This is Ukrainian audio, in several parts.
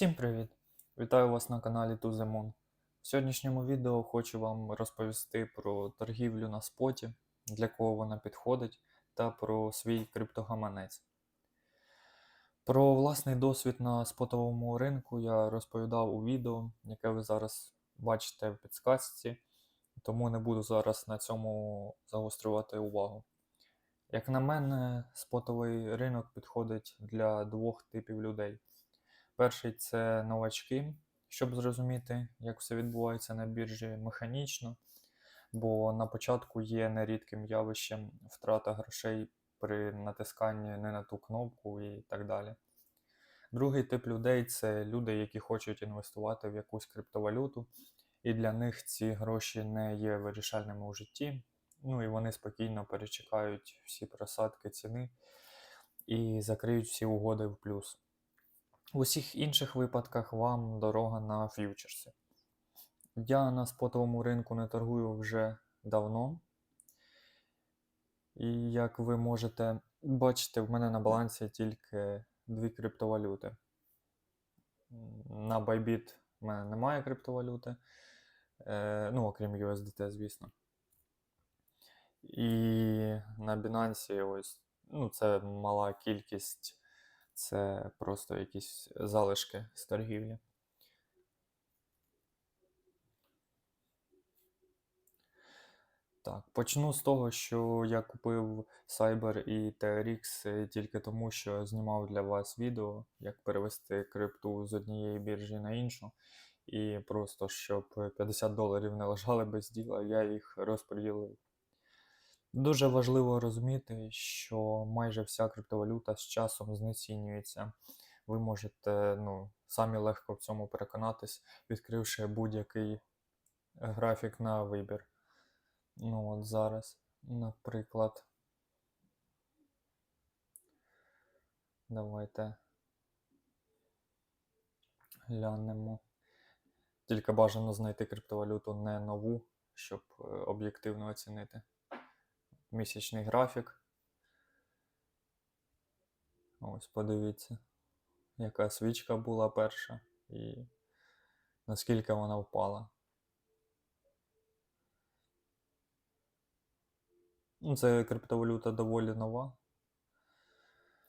Всім привіт! Вітаю вас на каналі Moon. В сьогоднішньому відео хочу вам розповісти про торгівлю на споті, для кого вона підходить, та про свій криптогаманець. Про власний досвід на спотовому ринку я розповідав у відео, яке ви зараз бачите в підсказці, тому не буду зараз на цьому загострювати увагу. Як на мене, спотовий ринок підходить для двох типів людей. Перший це новачки, щоб зрозуміти, як все відбувається на біржі механічно, бо на початку є нерідким явищем втрата грошей при натисканні не на ту кнопку і так далі. Другий тип людей це люди, які хочуть інвестувати в якусь криптовалюту, і для них ці гроші не є вирішальними у житті. Ну і вони спокійно перечекають всі просадки ціни і закриють всі угоди в плюс. В усіх інших випадках вам дорога на ф'ючерси. Я на спотовому ринку не торгую вже давно. І як ви можете бачити, в мене на балансі тільки дві криптовалюти. На Bybit в мене немає криптовалюти, е, ну, окрім USDT, звісно. І на Binance ось, ну, це мала кількість це просто якісь залишки з торгівлі. Так, почну з того, що я купив Cyber і TRX тільки тому, що знімав для вас відео, як перевести крипту з однієї біржі на іншу. І просто щоб 50 доларів не лежали без діла, я їх розподілив. Дуже важливо розуміти, що майже вся криптовалюта з часом знецінюється. Ви можете ну, самі легко в цьому переконатись, відкривши будь-який графік на вибір. Ну от зараз, наприклад, давайте глянемо. Тільки бажано знайти криптовалюту не нову, щоб е, об'єктивно оцінити місячний графік. Ось подивіться, яка свічка була перша і наскільки вона впала. Ну, Це криптовалюта доволі нова.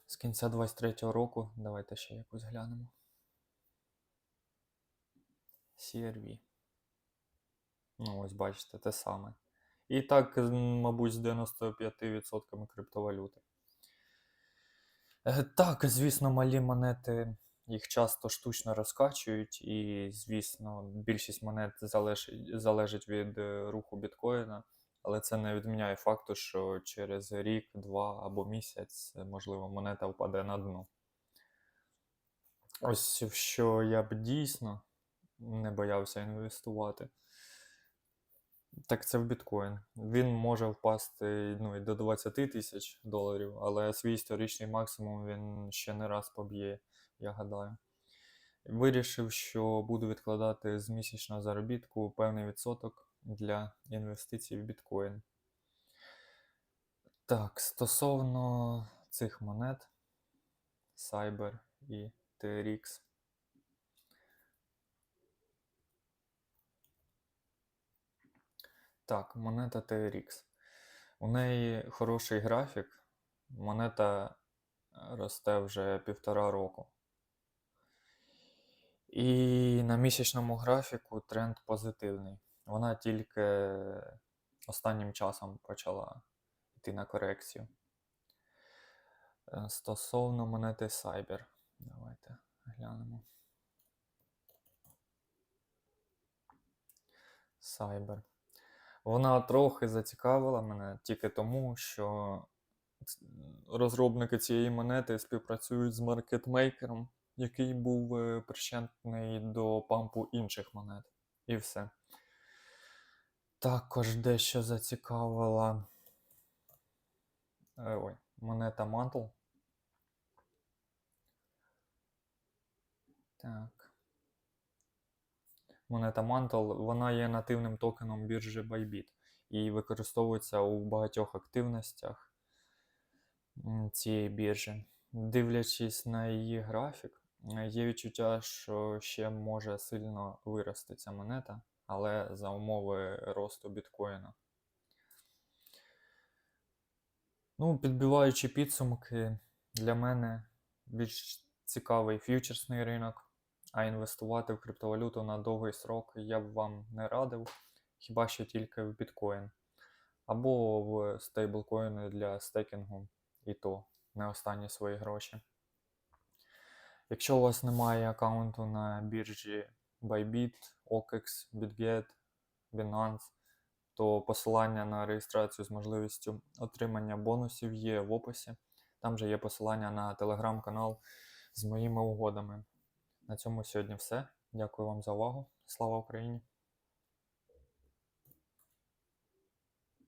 З кінця 23-го року. Давайте ще якусь глянемо. CRV. Ну, ось бачите, те саме. І так, мабуть, з 95% криптовалюти. Е, Так, звісно, малі монети їх часто штучно розкачують, і, звісно, більшість монет залежить, залежить від е, руху біткоїна, але це не відміняє факту, що через рік, два або місяць, можливо, монета впаде на дно. Ось що я б дійсно не боявся інвестувати. Так це в біткоін. Він може впасти ну, і до 20 тисяч доларів, але свій історичний максимум він ще не раз поб'є, я гадаю. Вирішив, що буду відкладати з місячного заробітку певний відсоток для інвестицій в біткоін. Так, стосовно цих монет Cyber і TRX. Так, монета TRX. У неї хороший графік. Монета росте вже півтора року. І на місячному графіку тренд позитивний. Вона тільки останнім часом почала йти на корекцію. Е, Стосовно монети Cyber. Давайте глянемо. Cyber. Вона трохи зацікавила мене тільки тому, що розробники цієї монети співпрацюють з маркетмейкером, який був е, причетний до пампу інших монет. І все. Також дещо зацікавила е, ой, монета Mantle. Так. Монета Mantle, вона є нативним токеном біржі Bybit і використовується у багатьох активностях цієї біржі. Дивлячись на її графік, Є відчуття, що ще може сильно вирости ця монета, але за умови росту біткоїна. Ну, підбиваючи підсумки, для мене більш цікавий ф'ючерсний ринок, а інвестувати в криптовалюту на довгий срок я б вам не радив, хіба що тільки в біткоін. Або в стейблкоїни для стейкінгу, і то не останні свої гроші. Якщо у вас немає аккаунту на біржі Bybit, OKEX, BitGet, Binance, то посилання на реєстрацію з можливістю отримання бонусів є в описі. Там же є посилання на телеграм-канал з моїми угодами. На цьому сьогодні все. Дякую вам за увагу. Слава Україні!